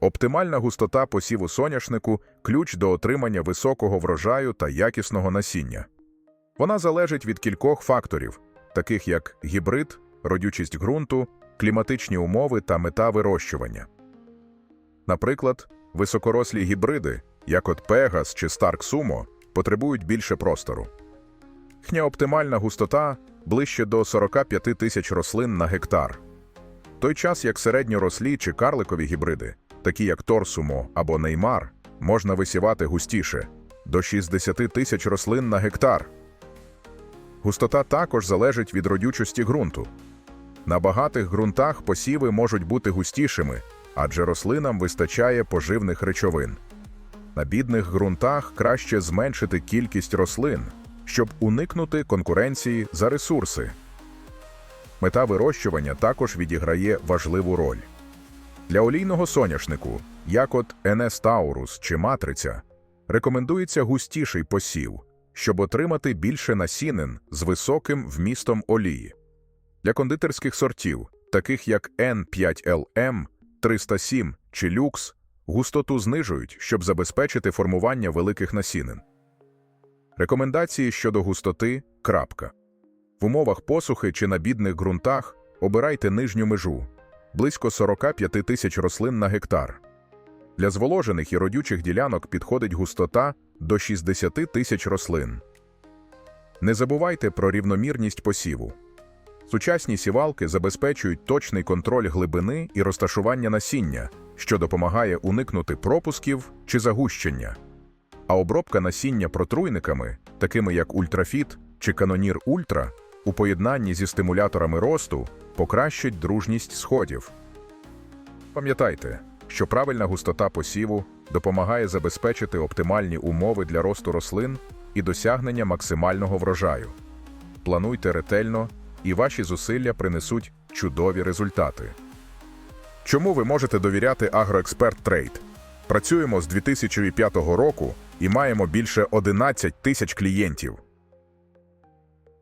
Оптимальна густота посіву соняшнику ключ до отримання високого врожаю та якісного насіння. Вона залежить від кількох факторів, таких як гібрид, родючість ґрунту, кліматичні умови та мета вирощування. Наприклад, високорослі гібриди, як от Пегас чи Старк Сумо, потребують більше простору. Їхня оптимальна густота ближче до 45 тисяч рослин на гектар. Той час як середньорослі чи карликові гібриди, такі як Торсумо або Неймар, можна висівати густіше до 60 тисяч рослин на гектар. Густота також залежить від родючості ґрунту. На багатих ґрунтах посіви можуть бути густішими, адже рослинам вистачає поживних речовин. На бідних ґрунтах краще зменшити кількість рослин, щоб уникнути конкуренції за ресурси. Мета вирощування також відіграє важливу роль. Для олійного соняшнику, як от NS Taurus чи матриця, рекомендується густіший посів, щоб отримати більше насінин з високим вмістом олії. Для кондитерських сортів, таких як N5LM, 307 чи Lux, густоту знижують, щоб забезпечити формування великих насінин. Рекомендації щодо густоти – крапка. В умовах посухи чи на бідних ґрунтах обирайте нижню межу – близько 45 тисяч рослин на гектар. Для зволожених і родючих ділянок підходить густота до 60 тисяч рослин. Не забувайте про рівномірність посіву. Сучасні сівалки забезпечують точний контроль глибини і розташування насіння, що допомагає уникнути пропусків чи загущення. А обробка насіння протруйниками, такими як Ультрафіт чи Канонір Ультра, у поєднанні зі стимуляторами росту покращить дружність сходів. Пам'ятайте, що правильна густота посіву допомагає забезпечити оптимальні умови для росту рослин і досягнення максимального врожаю. Плануйте ретельно, і ваші зусилля принесуть чудові результати. Чому ви можете довіряти Агроексперт Трейд? Працюємо з 2005 року і маємо більше 11 тисяч клієнтів.